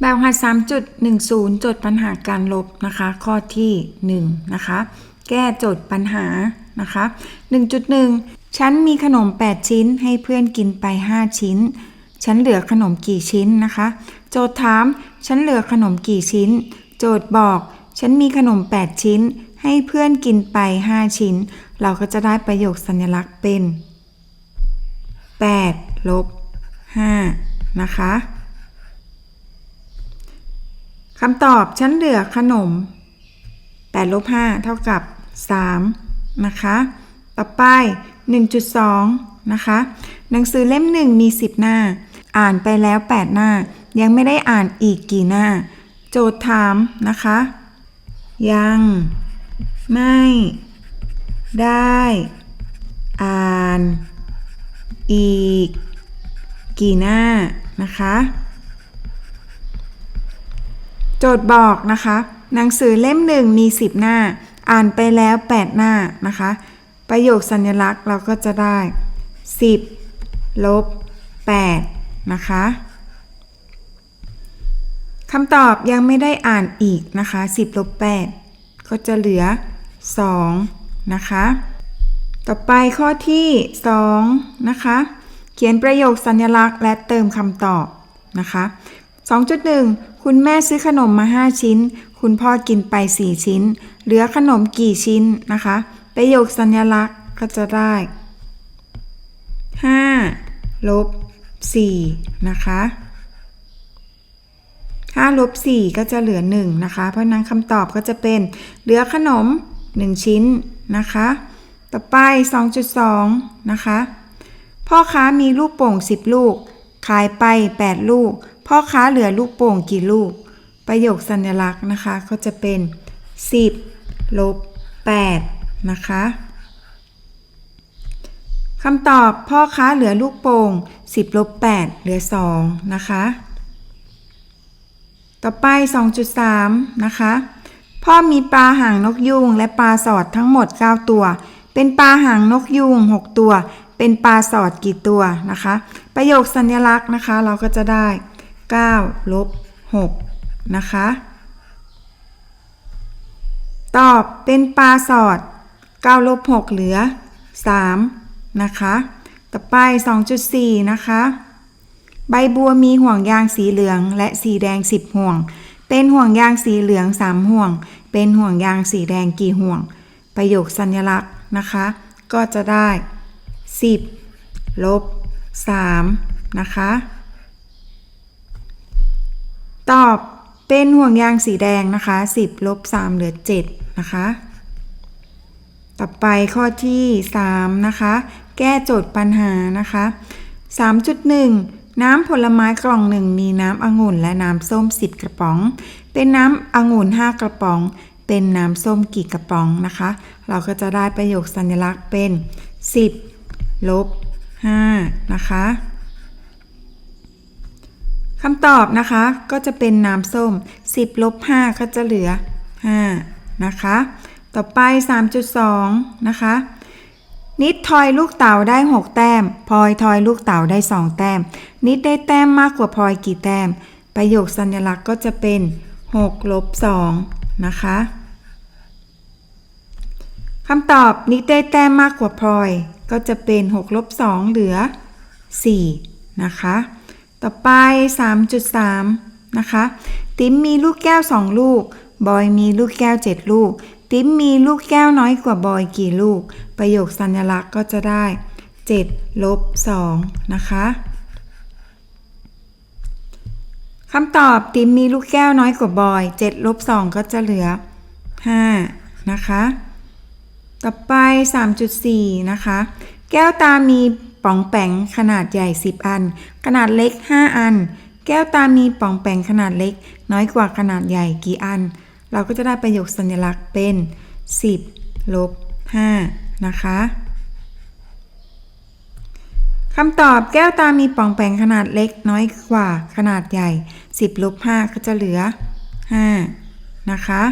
แบบหัด3.10 จดปัญหาการลบนะคะ ข้อที่ 1 นะคะ แก้โจทย์ปัญหานะคะ 1.1 ฉันมีขนม 8 ชิ้นให้เพื่อนกินไป 5 ชิ้น ฉันเหลือขนมกี่ชิ้นนะคะ โจทย์ถาม ฉันเหลือขนมกี่ชิ้น โจทย์บอก ฉันมีขนม 8 ชิ้น ให้เพื่อนกินไป 5 ชิ้น เราก็จะได้ประโยคสัญลักษณ์เป็น 8 ลบ 5 นะคะ คำตอบฉันเหลือขนม8ลบ5เท่ากับ 3 นะคะ ต่อไป 1.2 นะคะ หนังสือเล่มหนึ่งมี 10 หน้า อ่านไปแล้ว 8 หน้า ยังไม่ได้อ่านอีกกี่หน้า โจทย์ถามนะคะ ยังไม่ได้อ่านอีกกี่หน้านะคะ โจทย์บอกนะคะ หนังสือเล่มหนึ่งมี 10 หน้า อ่านไปแล้ว 8 หน้านะคะ ประโยคสัญลักษณ์เราก็จะได้ 10 ลบ 8 นะคะคำตอบยังไม่ได้อ่านอีกนะคะ 10ลบ8ก็จะเหลือ 2 นะคะ ต่อไปข้อที่ 2 นะคะ เขียนประโยคสัญลักษณ์และเติมคำตอบนะคะ 2.1 คุณแม่ซื้อขนมมา 5 ชิ้น คุณพ่อกินไป 4 ชิ้น เหลือขนมกี่ชิ้นนะคะ ประโยคสัญลักษณ์ก็จะได้ 5 ลบ 4 นะคะ5ลบ4ก็จะเหลือ 1 นะคะ เพราะนั้นคำตอบก็จะเป็นเหลือขนม 1 ชิ้นนะคะ ต่อไป 2.2 นะคะ พ่อค้ามีลูกโป่ง 10 ลูก ขายไป 8 ลูก พ่อค้าเหลือลูกโป่งกี่ลูก ประโยคสัญลักษณ์นะคะ ก็จะเป็น 10ลบ8นะคะคำตอบพ่อค้าเหลือลูกโป่ง10ลบ8เหลือ 2 นะคะ ต่อไป 2.3 นะคะ พ่อมีปลาหางนกยูงและปลาสอดทั้งหมด 9 ตัว เป็นปลาหางนกยูง6 ตัว เป็นปลาสอดกี่ตัวนะคะ ประโยคสัญลักษณ์นะคะ เราก็จะได้ 9ลบ6นะคะ ตอบเป็นปลาสอด9ลบ6เหลือ 3 นะคะ ต่อไป 2.4 นะคะ ใบบัวมีห่วงยางสีเหลืองและสีแดง 10 ห่วง เป็นห่วงยางสีเหลือง 3 ห่วง เป็นห่วงยางสีแดงกี่ห่วง ประโยคสัญลักษณ์นะคะ ก็จะได้ 10 ลบ 3 นะคะ ตอบเป็นห่วงยางสีแดงนะคะ 10ลบ3เหลือ 7 นะคะ ต่อไปข้อที่ 3 นะคะ แก้โจทย์ปัญหานะคะ 3.1น้ำผลไม้กล่องหนึ่งมีน้ำองุ่นและน้ำส้ม 10 กระป๋อง เป็นน้ำองุ่น 5 กระป๋อง เป็นน้ำส้มกี่กระป๋องนะคะ เราก็จะได้ประโยคสัญลักษณ์เป็น 10 ลบ 5 นะคะ คำตอบนะคะก็จะเป็นน้ำส้ม 10ลบ5ก็จะเหลือ 5 นะคะ ต่อไป 3.2 นะคะ นิดทอยลูกเต๋าได้ 6 แต้มพลอยทอยลูกเต๋าได้ 2 แต้ม นิดได้แต้มมากกว่าพลอยกี่แต้ม ประโยคสัญลักษณ์ก็จะเป็น6ลบ2นะคะคำตอบนิดได้แต้มมากกว่าพลอย ก็จะเป็น6ลบ2เหลือ 4 นะคะ ต่อไป 3.3 นะคะ ติ๋มมีลูกแก้ว 2 ลูก บอยมีลูกแก้ว 7 ลูก ติ๋มมีลูกแก้วน้อยกว่าบอยกี่ลูก ประโยคสัญลักษณ์ก็จะได้ 7 ลบ 2 นะคะคำตอบติ๋มมีลูกแก้วน้อยกว่าบอย 7 ลบ 2 ก็จะเหลือ 5 นะคะ ต่อไป 3.4 นะคะ แก้วตามี ป่องแปงขนาดใหญ่ 10 อัน ขนาดเล็ก 5 อัน แก้วตามีป่องแปงขนาดเล็ก น้อยกว่าขนาดใหญ่กี่อัน เราก็จะได้ประโยคสัญลักษณ์เป็น 10ลบ5นะคะคำตอบแก้วตามีป่องแปงขนาดเล็กน้อยกว่าขนาดใหญ่ 10ลบ5ก็จะเหลือ 5 นะคะ